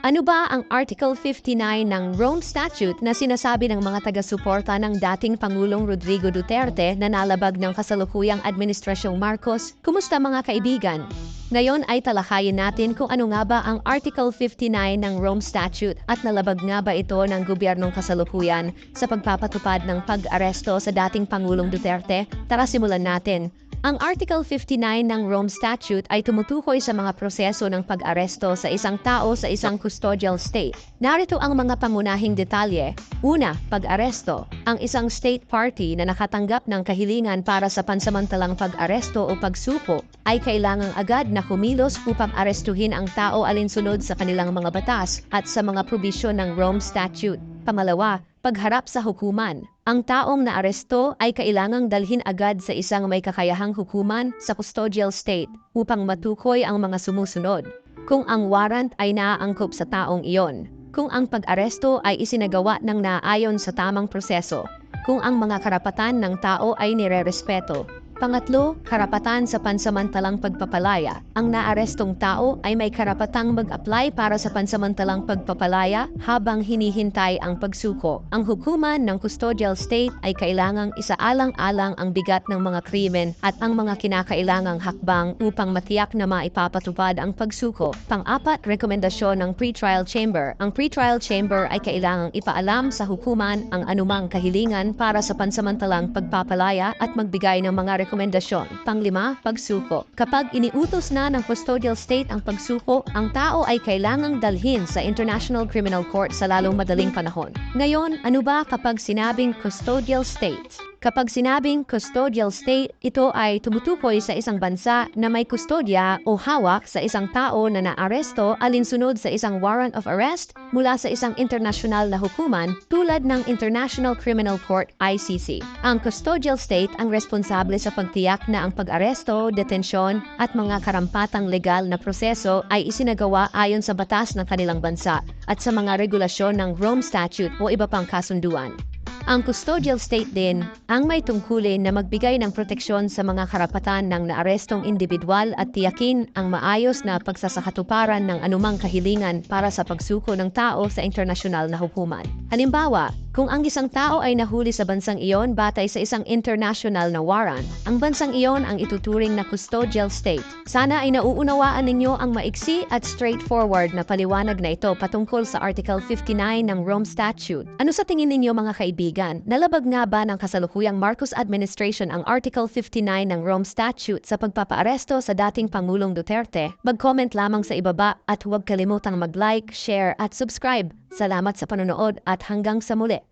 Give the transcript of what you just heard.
Ano ba ang Article 59 ng Rome Statute na sinasabi ng mga taga-suporta ng dating Pangulong Rodrigo Duterte na nalabag ng kasalukuyang Administrasyong Marcos? Kumusta mga kaibigan? Ngayon ay talakayin natin kung ano nga ba ang Article 59 ng Rome Statute at nalabag nga ba ito ng gobyernong kasalukuyan sa pagpapatupad ng pag-aresto sa dating Pangulong Duterte? Tara simulan natin. Ang Article 59 ng Rome Statute ay tumutukoy sa mga proseso ng pag-aresto sa isang tao sa isang custodial state. Narito ang mga pangunahing detalye. Una, pag-aresto. Ang isang state party na nakatanggap ng kahilingan para sa pansamantalang pag-aresto o pagsuko ay kailangang agad na kumilos upang arestuhin ang tao alinsunod sa kanilang mga batas at sa mga probisyon ng Rome Statute. Pangalawa, pagharap sa hukuman. Ang taong naaresto ay kailangang dalhin agad sa isang may kakayahang hukuman sa custodial state upang matukoy ang mga sumusunod. Kung ang warrant ay naaangkop sa taong iyon, kung ang pag-aresto ay isinagawa ng naayon sa tamang proseso, kung ang mga karapatan ng tao ay nirerespeto, Pangatlo, karapatan sa pansamantalang pagpapalaya. Ang naarestong tao ay may karapatang mag-apply para sa pansamantalang pagpapalaya habang hinihintay ang pagsuko. Ang hukuman ng custodial state ay kailangang isaalang-alang ang bigat ng mga krimen at ang mga kinakailangang hakbang upang matiyak na maipapatupad ang pagsuko. Pang-apat, rekomendasyon ng pretrial chamber. Ang pretrial chamber ay kailangang ipaalam sa hukuman ang anumang kahilingan para sa pansamantalang pagpapalaya at magbigay ng mga rekomendasyon. Panglima, pagsuko. Kapag iniutos na ng custodial state ang pagsuko, ang tao ay kailangang dalhin sa International Criminal Court sa lalong madaling panahon. Ngayon, ano ba kapag sinabing custodial state? Kapag sinabing custodial state, ito ay tumutukoy sa isang bansa na may kustodya o hawak sa isang tao na naaresto alinsunod sa isang warrant of arrest mula sa isang international na hukuman tulad ng International Criminal Court ICC. Ang custodial state ang responsable sa pagtiyak na ang pag-aresto, detensyon at mga karampatang legal na proseso ay isinagawa ayon sa batas ng kanilang bansa at sa mga regulasyon ng Rome Statute o iba pang kasunduan. Ang custodial state din ang may tungkulin na magbigay ng proteksyon sa mga karapatan ng naarestong individual at tiyakin ang maayos na pagsasakatuparan ng anumang kahilingan para sa pagsuko ng tao sa internasyonal na hukuman. Halimbawa, kung ang isang tao ay nahuli sa bansang iyon batay sa isang international na warrant, ang bansang iyon ang ituturing na custodial state. Sana ay nauunawaan ninyo ang maiksi at straightforward na paliwanag na ito patungkol sa Article 59 ng Rome Statute. Ano sa tingin ninyo mga kaibigan? Nalabag nga ba ng kasalukuyang Marcos administration ang Article 59 ng Rome Statute sa pagpapaaresto sa dating Pangulong Duterte? Mag-comment lamang sa ibaba at huwag kalimutang mag-like, share at subscribe. Salamat sa panonood at hanggang sa muli.